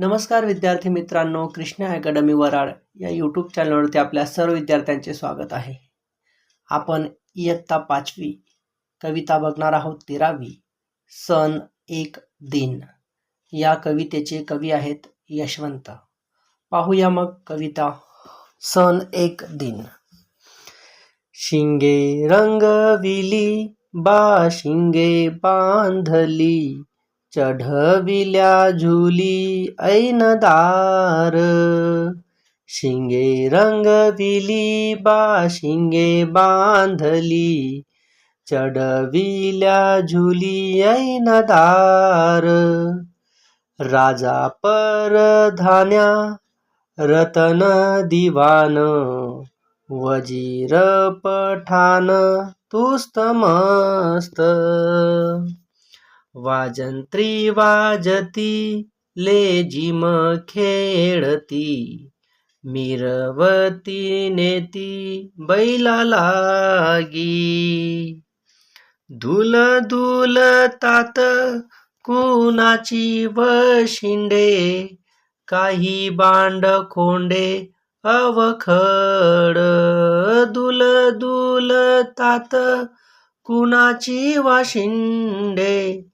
नमस्कार विद्यार्थी मित्रांनो कृष्णा अकॅडमी वराड या यूट्यूब चॅनलवरती आपल्या सर्व विद्यार्थ्यांचे स्वागत आहे. आपण इयत्ता पाचवी कविता बघणार आहोत तेरावी सण एक दिन. या कवितेचे कवी आहेत यशवंत. पाहूया मग कविता सण एक दिन. शिंगे रंगविली बा शिंगे बांधली चढविल्या झुली ऐनदार शिंगे रंगविली बा शिंगे बांधली. चढविल्या झुली ऐनदार राजा परधान्या रतन दिवान. वजीर पठान तुस्त मस्त. वाजंत्री वाजती लेजिम खेळती. मिरवती नेती बैला लागी. धुल दुल तात कुणाची वशिंडे काही बांड खोंडे अवखड. दुल दुल तात कुणाची वाशिंडे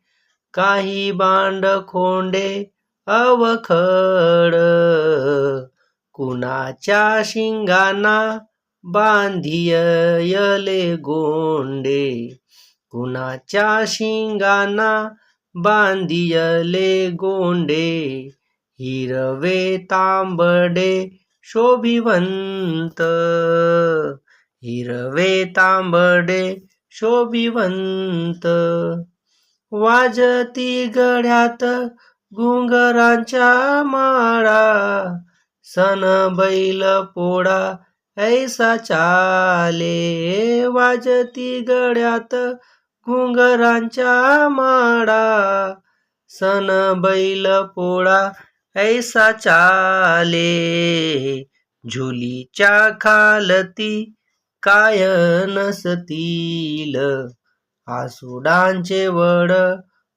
काही बांड खोंडे अवखड. कुणाच्या शिंगाना बांधियले गोंडे? कुणाच्या शिंगाना बांधियले गोंडे? हिरवे तांबडे शोभिवंत. हिरवे तांबडे शोभिवंत. वाजती गड्यात घुंगरांच्या माळा सन बैल पोळा ऐसा चाले. वाजती गड्यात घुंगरांच्या माळा सन बैल पोळा ऐसा चाले. झुलीच्या खालती काय नसतील? आसुडांचे वड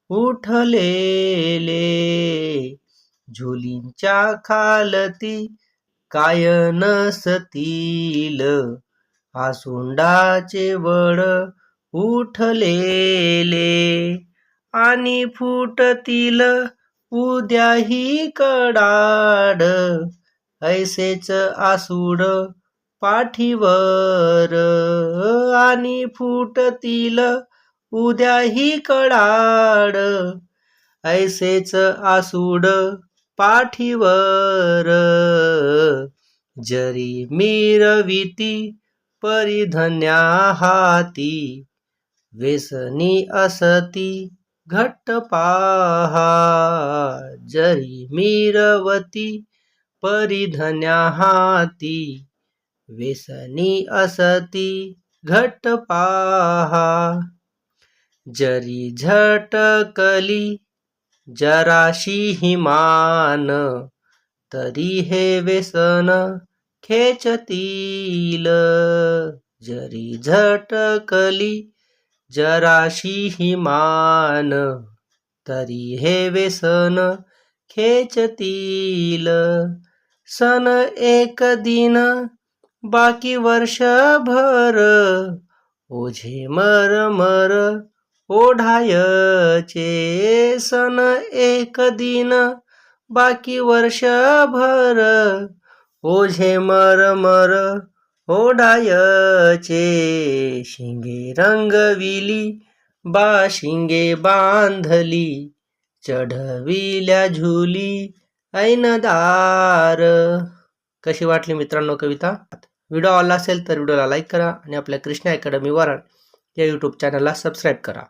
उठलेले. झुलींच्या खालती काय नसतील? आसुंडाचे वड उठलेले. आणि फुटतील उद्याही कडाड. ऐसेच आसूड पाठीवर. आणि फुटतील उद्याही कडाड. ऐसेच आसूड पाठीवर. जरी मिरविती परिधन्या हाती व्यसनी असती घट्ट पाहा. जरी मिरवती परिधन्या हाती व्यसनी असती घट्ट पाहा. जरी झटकली जराशी हिमान तरी हे व्यसन खेचतील. जरी झटकली जराशी हिमान तरी हे व्यसन खेचतील. सन एक दिन बाकी वर्षभर ओझे मर मर ओढायचे सन एक दिन बाकी वर्षभर ओझे मर मर ओढायचे. शिंगे रंगविली बा शिंगे बांधली चढविल्या झुली ऐनदार. कशी वाटली मित्रांनो कविता? व्हिडिओ आवडला असेल तर व्हिडिओला लाईक करा आणि आपल्या कृष्णा अकॅडमी वराड या यूट्यूब चॅनलला सबस्क्राईब करा.